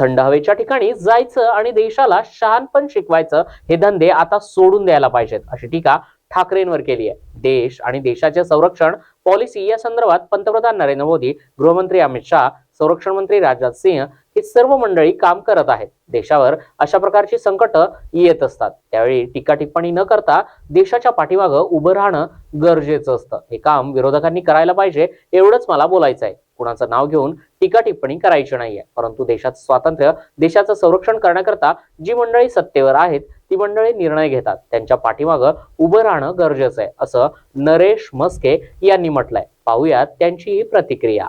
थंड हवेच्या ठिकाणी जायचं आणि देशाला शहाणपण शिकवायचं हे धंदे आता सोडून द्यायला पाहिजेत अशी टीका ठाकरेंवर केली आहे. देश आणि देशाचे संरक्षण पॉलिसी या संदर्भात पंतप्रधान नरेंद्र मोदी गृहमंत्री अमित शहा संरक्षण मंत्री राजनाथ सिंह ही सर्व मंडळी काम करत आहेत. देशावर अशा प्रकारची संकट येत असतात. त्यावेळी टीका टिप्पणी न करता देशाच्या पाठीमागं उभं राहणं गरजेचं असतं. हे काम विरोधकांनी करायला पाहिजे एवढंच मला बोलायचं आहे कुणाचं नाव घेऊन टीका टिप्पणी करायची नाहीये. परंतु देशाचं स्वातंत्र्य देशाचं संरक्षण करण्याकरता जी मंडळी सत्तेवर आहेत ती मंडळी निर्णय घेतात. त्यांच्या पाठीमागं उभं राहणं गरजेचं आहे असं नरेश मस्के यांनी म्हटलंय. पाहूयात त्यांची ही प्रतिक्रिया.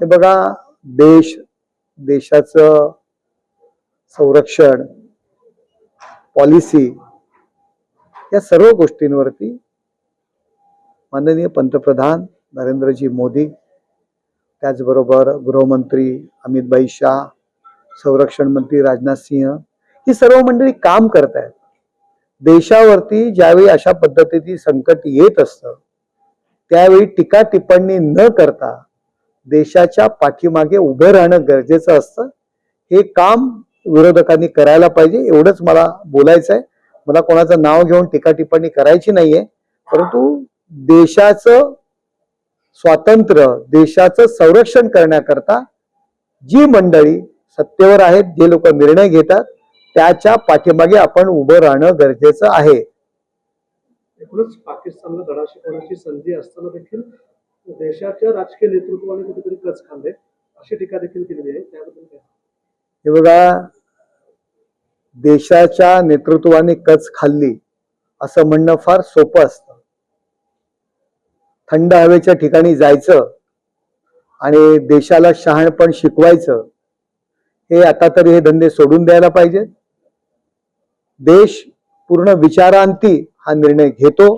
हे बघा देश देशाचं संरक्षण पॉलिसी या सर्व गोष्टींवरती माननीय पंतप्रधान नरेंद्रजी मोदी त्याचबरोबर गृहमंत्री अमितभाई शाह संरक्षण मंत्री राजनाथ सिंह ही सर्व मंडळी काम करत आहेत. देशावरती ज्यावेळी अशा पद्धतीची संकट येत असतं त्यावेळी टीका टिप्पणी न करता देशाच्या पाठीमागे उभं राहणं गरजेचं असतं. हे काम विरोधकांनी करायला पाहिजे एवढंच मला बोलायचं आहे मला कोणाचं नाव घेऊन टीका टिप्पणी करायची नाहीये परंतु देशाचं स्वातंत्र्य देशाचं संरक्षण करण्याकरता जी मंडळी सत्तेवर आहेत जे लोक निर्णय घेतात त्याच्या पाठीमागे आपण उभं राहणं गरजेचं आहे. एकूणच पाकिस्तानला धडा शिकवण्याची संधी असताना देखील देशाच्या राजकीय नेतृत्वाने कुठेतरी कच खाल्ले. अशी टीका देखील केलेली आहे. त्याबद्दल काय? हे बघा देशाच्या नेतृत्वाने कच खाल्ली असं म्हणणं फार सोपं असतं. थंड हवेच्या ठिकाणी जायचं आणि देशाला शहाणपण शिकवायचं हे आता तरी हे धंदे सोडून द्यायला पाहिजेत. देश पूर्ण विचारांती हा निर्णय घेतो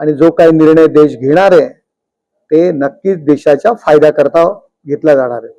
आणि जो काही निर्णय देश घेणार आहे ते नक्कीच देशाच्या फायद्याकरता घेतला जाणार आहे.